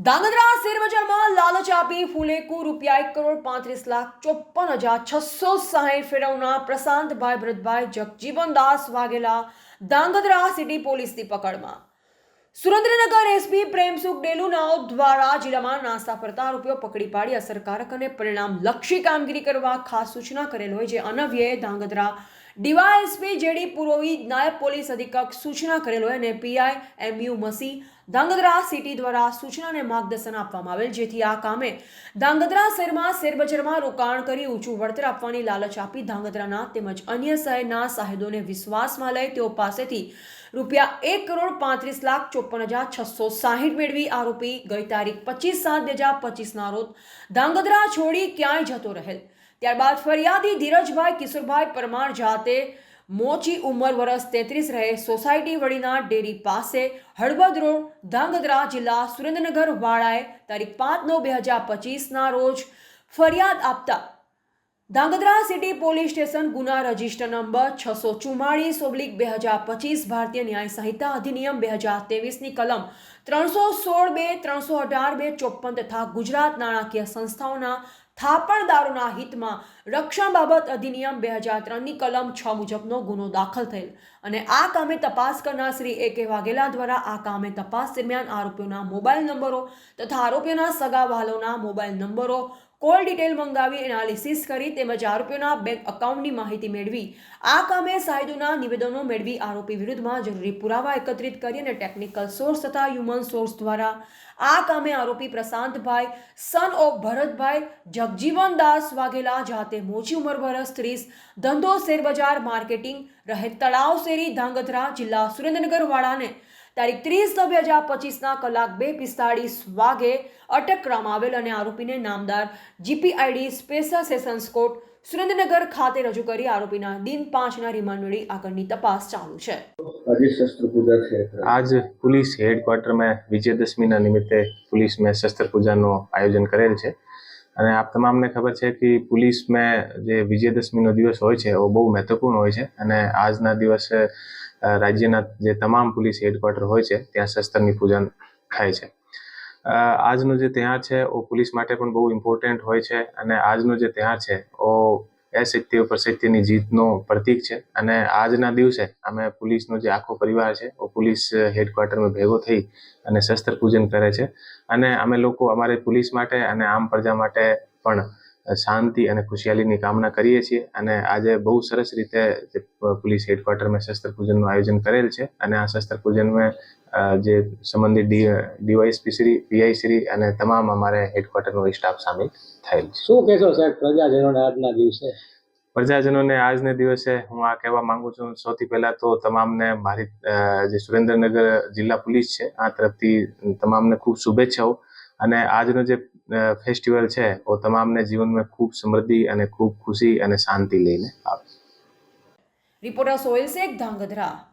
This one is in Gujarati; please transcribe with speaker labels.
Speaker 1: ધાંગધ્રા શેરબજારમાં લાલચ આપી ફૂલેકુ રૂપિયા એક કરોડ પાંત્રીસ લાખ ચોપન હજાર છસો સાહીઠ ફેરવના પ્રશાંતભાઈ ભરતભાઈ જગજીવનદાસ વાઘેલા ધાંગધ્રા સિટી પોલીસની પકડમાં. સુરેન્દ્રનગર એસપી પ્રેમસુખ ડેલુનાઓ દ્વારા જિલ્લામાં નાસ્તા ફરતા આરોપીઓ પકડી પાડી અસરકારક અને પરિણામલક્ષી કામગીરી કરવા ખાસ સૂચના કરેલ હોય જે અનવ્યે Dhangadhra DYSP J D Purohit નાયબ પોલીસ અધિક્ષક સૂચના કરેલો અને પીઆઈ એમયુ મસી ધાંગધ્રા સિટી દ્વારા સૂચના અને માર્ગદર્શન આપવામાં આવેલ. જેથી આ કામે ધાંગધ્રા શહેરમાં શેરબજારમાં રોકાણ કરી ઊંચું વળતર આપવાની લાલચ આપી ધાંગધ્રાના તેમજ અન્ય શહેરના સાહેદોને વિશ્વાસમાં લઈ તેઓ પાસેથી રૂપિયા એક કરોડ પાંત્રીસ લાખ ચોપન હજાર છસો સાહીઠ મેળવી આરોપી ગઈ તારીખ પચીસ સાત બે હજાર પચીસના રોજ ધાંગધ્રા છોડી ક્યાંય જતો રહેલ. ત્યારબાદ ફરિયાદી ધીરજભાઈ કિશોરભાઈ પરમાર જાતે મોચી ઉંમર વર્ષ તેત્રીસ રહે સોસાયટી વડીના ડેરી પાસે હળવદ રોડ, ધાંગધ્રા જિલ્લા સુરેન્દ્રનગર વાળાએ તારીખ પાંચ નવ બે હજાર પચીસના રોજ ફરિયાદ આપતા ધાંગધ્રા સિટી પોલીસ સ્ટેશન ગુના રજિસ્ટર નંબર છસો ચુમ્માળીસ ઓબ્લિક બે હજાર પચીસ ભારતીય ન્યાય સંહિતા અધિનિયમ બે હજાર ત્રેવીસની કલમ ત્રણસો સોળ બે, ત્રણસો અઢાર બે ચોપન તથા ગુજરાત નાણાકીય સંસ્થાઓના થાપણદારોના હિતમાં રક્ષણ બાબત અધિનિયમ બે હજાર ત્રણની કલમ છ મુજબનો ગુનો દાખલ થયેલ. અને આ કામે તપાસ કરનાર શ્રી એ કે વાઘેલા દ્વારા આ કામે તપાસ દરમિયાન આરોપીઓના મોબાઈલ નંબરો તથા આરોપીઓના સગા વહાલોના મોબાઈલ નંબરો કોલ ડિટેલ મંગાવી એનાલિસિસ કરી તેમજ આરોપીઓના બેંક એકાઉન્ટની માહિતી મેળવી. આ કામે સાહેદોના નિવેદનો મેળવી આરોપી વિરુદ્ધમાં જરૂરી પુરાવા એકત્રિત કરી અને ટેકનિકલ સોર્સ તથા હ્યુમન સોર્સ દ્વારા. આ કામે આરોપી પ્રશાંતભાઈ સન ઓફ ભરતભાઈ, જગજીવન દાસ વાઘેલા જાતે મોચી ઉંમર વરસ ત્રીસ, ધંધો શેરબજાર, માર્કેટિંગ રહે તળાવ શેરી, ધાંગધ્રા, જિલ્લા સુરેન્દ્રનગર વાળાને તારીખ ત્રીસ નવ બે હજાર પચીસના કલાક બે પિસ્તાળીસ વાગે અટક કરવામાં આવેલ અને આરોપીને નામદાર GPID special sessions court Surendranagar ખાતે રજૂ કરી આરોપીના દિન પાંચના રિમાન્ડ મળી આગળની તપાસ ચાલુ છે.
Speaker 2: આજ
Speaker 3: પોલીસ હેડક્વાર્ટરમાં વિજયદશમીના નિમિત્તે પોલીસ મેં શસ્ત્ર પૂજાનું આયોજન કરેલ છે. અને આપ તમામને ખબર છે કે પોલીસમાં જે વિજયદશમીનો દિવસ હોય છે એ બહુ મહત્વપૂર્ણ હોય છે. અને આજના દિવસે રાજ્યના જે તમામ પોલીસ હેડક્વાર્ટર હોય છે, ત્યાં શસ્ત્રની પૂજન થાય છે. આજનો જે તહેવાર છે એ પોલીસ માટે પણ બહુ ઇમ્પોર્ટન્ટ હોય છે અને આજનો જે તહેવાર છે, ઓ અસત્ય ઉપર સત્યની જીતનો પ્રતીક છે. અને આજના દિવસે અમે પોલીસનો જે આખો પરિવાર છે, ઓ પોલીસ હેડક્વાર્ટરમાં ભેગો થઈ અને શસ્ત્ર પૂજન કરે છે. અને અમે લોકો અમારે પોલીસ માટે અને આમ પ્રજા માટે પણ શાંતિ અને ખુશહાલીની કામના કરીએ છીએ અને આજે બહુ સરસ રીતે પોલીસ હેડક્વાર્ટરમાં શસ્ત્ર પૂજનનું આયોજન કરેલ છે અને આ શસ્ત્ર પૂજનમાં જે સંબંધિત D DYSP Shri PI Shri અને તમામ અમારે હેડક્વાર્ટરનો સ્ટાફ સામેલ થયેલ છે.
Speaker 2: શું કહેશો સાહેબ પ્રજાજનોને આજના દિવસે?
Speaker 3: પ્રજાજનોને આજના દિવસે હું આ કહેવા માંગુ છું સૌથી પહેલા તો તમામને મારી જે સુરેન્દ્રનગર જિલ્લા પોલીસ છે આ તરફથી તમામને ખૂબ શુભેચ્છાઓ અને આજનો જે ફેસ્ટિવલ છે એ તમામને જીવનમાં ખૂબ સમૃદ્ધિ અને ખૂબ ખુશી અને શાંતિ લઈને આવે.
Speaker 1: રિપોર્ટર સોહેલ શેખ, ધાંગધ્રા.